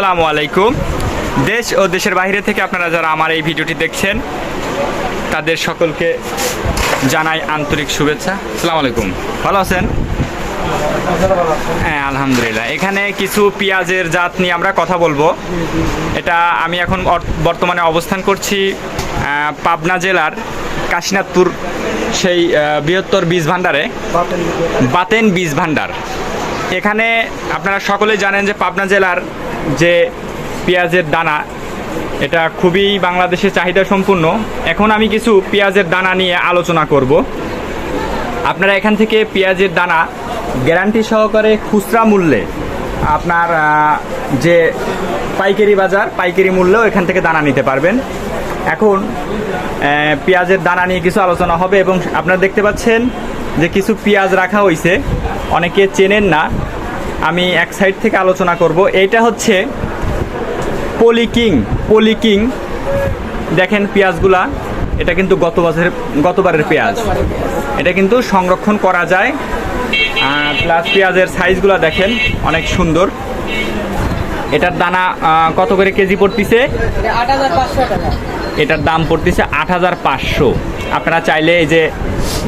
আসসালামু আলাইকুম। দেশ ও দেশের বাইরে থেকে আপনারা যারা আমার এই ভিডিওটি দেখছেন, তাদের সকলকে জানাই আন্তরিক শুভেচ্ছা। আসসালামু আলাইকুম। ভালো আছেন? হ্যাঁ আলহামদুলিল্লাহ। এখানে কিছু পেঁয়াজের জাত নিয়ে আমরা কথা বলব। এটা আমি এখন বর্তমানে অবস্থান করছি পাবনা জেলার কাশীনাথপুর সেই বৃহত্তর বীজ ভাণ্ডারে। বাতেন বীজ ভাণ্ডার। এখানে আপনারা সকলেই জানেন যে পাবনা জেলার যে পেঁয়াজের দানা, এটা খুবই বাংলাদেশে চাহিদা সম্পূর্ণ। এখন আমি কিছু পেঁয়াজের দানা নিয়ে আলোচনা করব। আপনারা এখান থেকে পেঁয়াজের দানা গ্যারান্টি সহকারে খুচরা মূল্যে আপনার যে পাইকারি বাজার, পাইকারি মূল্যেও এখান থেকে দানা নিতে পারবেন। এখন পেঁয়াজের দানা নিয়ে কিছু আলোচনা হবে এবং আপনারা দেখতে পাচ্ছেন যে কিছু পেঁয়াজ রাখা হয়েছে অনেকে চেনেন না আমি এক সাইড থেকে আলোচনা করব। এইটা হচ্ছে পলিকিং পলিকিং দেখেন পেঁয়াজগুলা এটা কিন্তু গত বছরের গতবারের পেঁয়াজ। এটা কিন্তু সংরক্ষণ করা যায়। প্লাস পেঁয়াজের সাইজগুলো দেখেন অনেক সুন্দর। এটার দানা কত করে কেজি পড়তিছে? এটার দাম পড়তেছে আট হাজার পাঁচশো। আপনারা চাইলে এই যে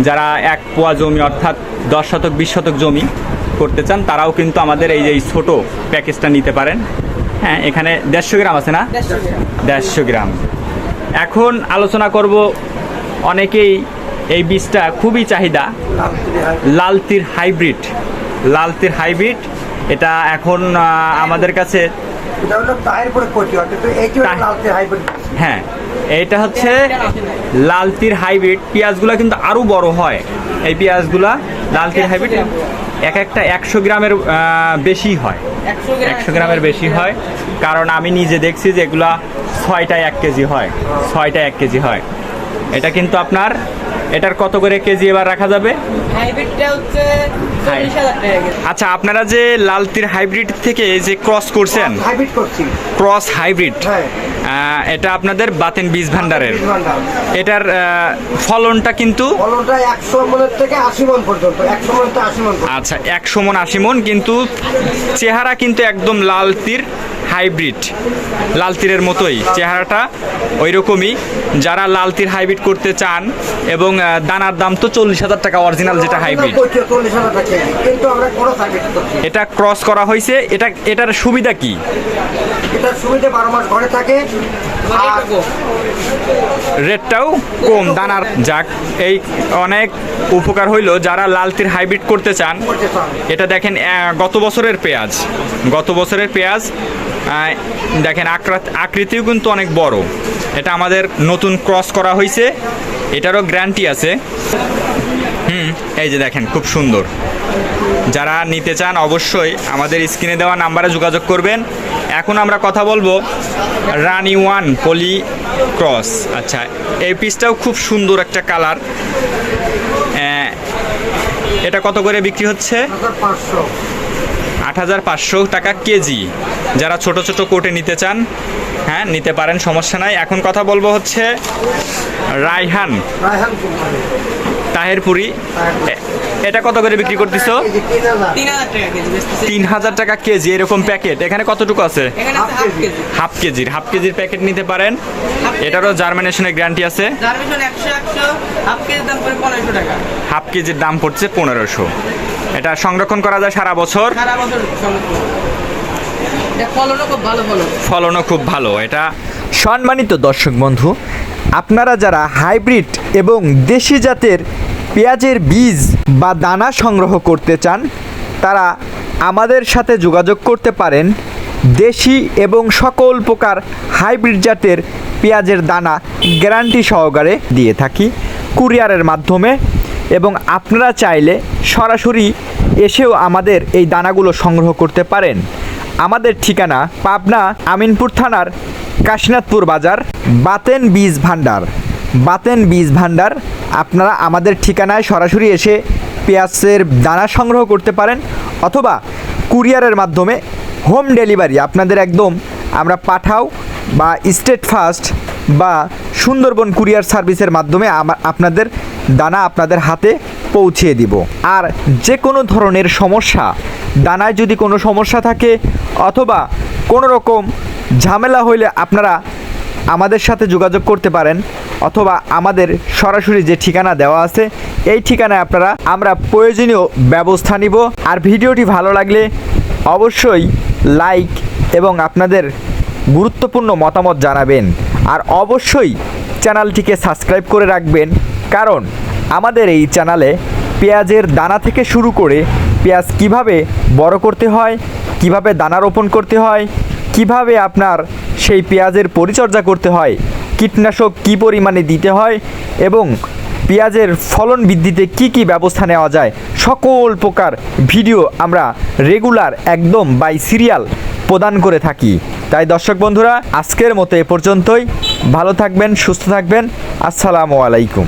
যারা এক পোয়া জমি অর্থাৎ দশ শতক বিশ শতক জমি করতে চান তারাও কিন্তু আমাদের এই যে এই ছোট প্যাকেজটা নিতে পারেন। হ্যাঁ এখানে দেড়শো গ্রাম আছে না? দেড়শো গ্রাম। এখন আলোচনা করব অনেকেই এই বীজটা খুবই চাহিদা। লালতির হাইব্রিড। লালতির হাইব্রিড এটা এখন আমাদের কাছে এটা হয় হ্যাঁ এইটা হচ্ছে লালতির হাইব্রিড। পেঁয়াজগুলো কিন্তু আরও বড় হয়। এই পেঁয়াজগুলা লালতির হাইব্রিড। এক একটা একশো গ্রামের বেশি হয়। একশো গ্রামের বেশি হয়। কারণ আমি নিজে দেখছি যে এগুলা ছয়টায় এক কেজি হয়। ছয়টা এক কেজি হয়। এটা কিন্তু আপনার এটার কত করে কেজি এবার রাখা যাবে। আচ্ছা আপনারা যে লালতির হাইব্রিড থেকে যে ক্রস করছেন ক্রস হাইব্রিড হ্যাঁ। এটা আপনাদের বাতেন বীজ ভান্ডারের এটার ফলনটা কিন্তু আচ্ছা একশো মন আশি মন কিন্তু চেহারা কিন্তু একদম লাল তীর হাইব্রিড লাল তীরের মতোই। চেহারাটা ওই রকমই যারা লাল তীর হাইব্রিড করতে চান এবং দানার দাম তো চল্লিশ হাজার টাকা অরিজিনাল যেটা হাইব্রিড। এটা ক্রস করা হয়েছে। এটা এটার সুবিধা কি? এটা সুবিধা বারো মাস ঘরে থাকে। রেটটাও কম। দানার যাক এই অনেক উপকার হইল যারা লাল তীর হাইব্রিড করতে চান। এটা দেখেন গত বছরের পেঁয়াজ। গত বছরের পেঁয়াজ দেখেন আকৃত আকৃতিও কিন্তু অনেক বড়। এটা আমাদের নতুন ক্রস করা হয়েছে এটারও গ্যারান্টি আছে। হুম, এই যে দেখেন, খুব সুন্দর। যারা নিতে চান অবশ্যই আমাদের স্ক্রিনে দেওয়া নাম্বারে যোগাযোগ করবেন। এখন আমরা কথা বলব রানি ওয়ান পলি ক্রস আচ্ছা এই পিসটাও খুব সুন্দর একটা কালার এটা কত করে বিক্রি হচ্ছে? আট হাজার পাঁচশো টাকা কেজি। যারা ছোট ছোট কোটে নিতে চান হ্যাঁ নিতে পারেন সমস্যা নাই। এখন কথা বলব হচ্ছে রায়হান। তাহেরপুরি। এটা কত করে বিক্রি করতেছো? তিন হাজার টাকা কেজি এরকম প্যাকেট। এখানে কতটুকু আছে? হাফ হাফ কেজির। হাফ কেজির প্যাকেট নিতে পারেন। এটারও জার্মিনেশনের গ্যারান্টি আছে। হাফ কেজির দাম পড়ছে পনেরোশো। এটা সংরক্ষণ করা যায় সারা বছর। সারা বছর ফলনও খুব ভালো ফলনও খুব ভালো এটা সম্মানিত দর্শক বন্ধু আপনারা যারা হাইব্রিড এবং দেশি জাতের পেঁয়াজের বীজ বা দানা সংগ্রহ করতে চান তারা আমাদের সাথে যোগাযোগ করতে পারেন। দেশি এবং সকল প্রকার হাইব্রিড জাতের পেঁয়াজের দানা গ্যারান্টি সহকারে দিয়ে থাকি। কুরিয়ারের মাধ্যমে এবং আপনারা চাইলে সরাসরি এসেও আমাদের এই দানাগুলো সংগ্রহ করতে পারেন। আমাদের ঠিকানা পাবনা আমিনপুর থানার কাশীনাথপুর বাজার, বাতেন বীজ ভাণ্ডার। বাতেন বীজ ভাণ্ডার, আপনারা আমাদের ঠিকানায় সরাসরি এসে পেঁয়াজের দানা সংগ্রহ করতে পারেন অথবা কুরিয়ারের মাধ্যমে হোম ডেলিভারি আপনাদের একদম আমরা পাঠাও বা স্টেট ফাস্ট বা সুন্দরবন কুরিয়ার সার্ভিসের মাধ্যমে আপনাদের দানা আপনাদের হাতে পৌঁছিয়ে দিব। আর যে কোনো ধরনের সমস্যা, দানায় যদি কোনো সমস্যা থাকে অথবা কোনো রকম ঝামেলা হইলে আপনারা আমাদের সাথে যোগাযোগ করতে পারেন অথবা আমাদের সরাসরি যে ঠিকানা দেওয়া আছে, এই ঠিকানায় আপনারা, আমরা প্রয়োজনীয় ব্যবস্থা নিব। আর ভিডিওটি ভালো লাগলে অবশ্যই লাইক এবং আপনাদের গুরুত্বপূর্ণ মতামত জানাবেন। আর অবশ্যই চ্যানেলটিকে সাবস্ক্রাইব করে রাখবেন। কারণ আমাদের এই চ্যানেলে পেঁয়াজের দানা থেকে শুরু করে পেঁয়াজ কীভাবে বড় করতে হয়, কীভাবে দানা রোপণ করতে হয়, কীভাবে আপনার সেই পেঁয়াজের পরিচর্যা করতে হয়, কীটনাশক কী পরিমাণে দিতে হয় এবং পেঁয়াজের ফলন বৃদ্ধিতে কি কি ব্যবস্থা নেওয়া যায়, সকল প্রকার ভিডিও আমরা রেগুলার একদম বাই সিরিয়াল প্রদান করে থাকি। তাই দর্শক বন্ধুরা, আজকের মতো এ পর্যন্তই। ভালো থাকবেন, সুস্থ থাকবেন। আসসালামু আলাইকুম।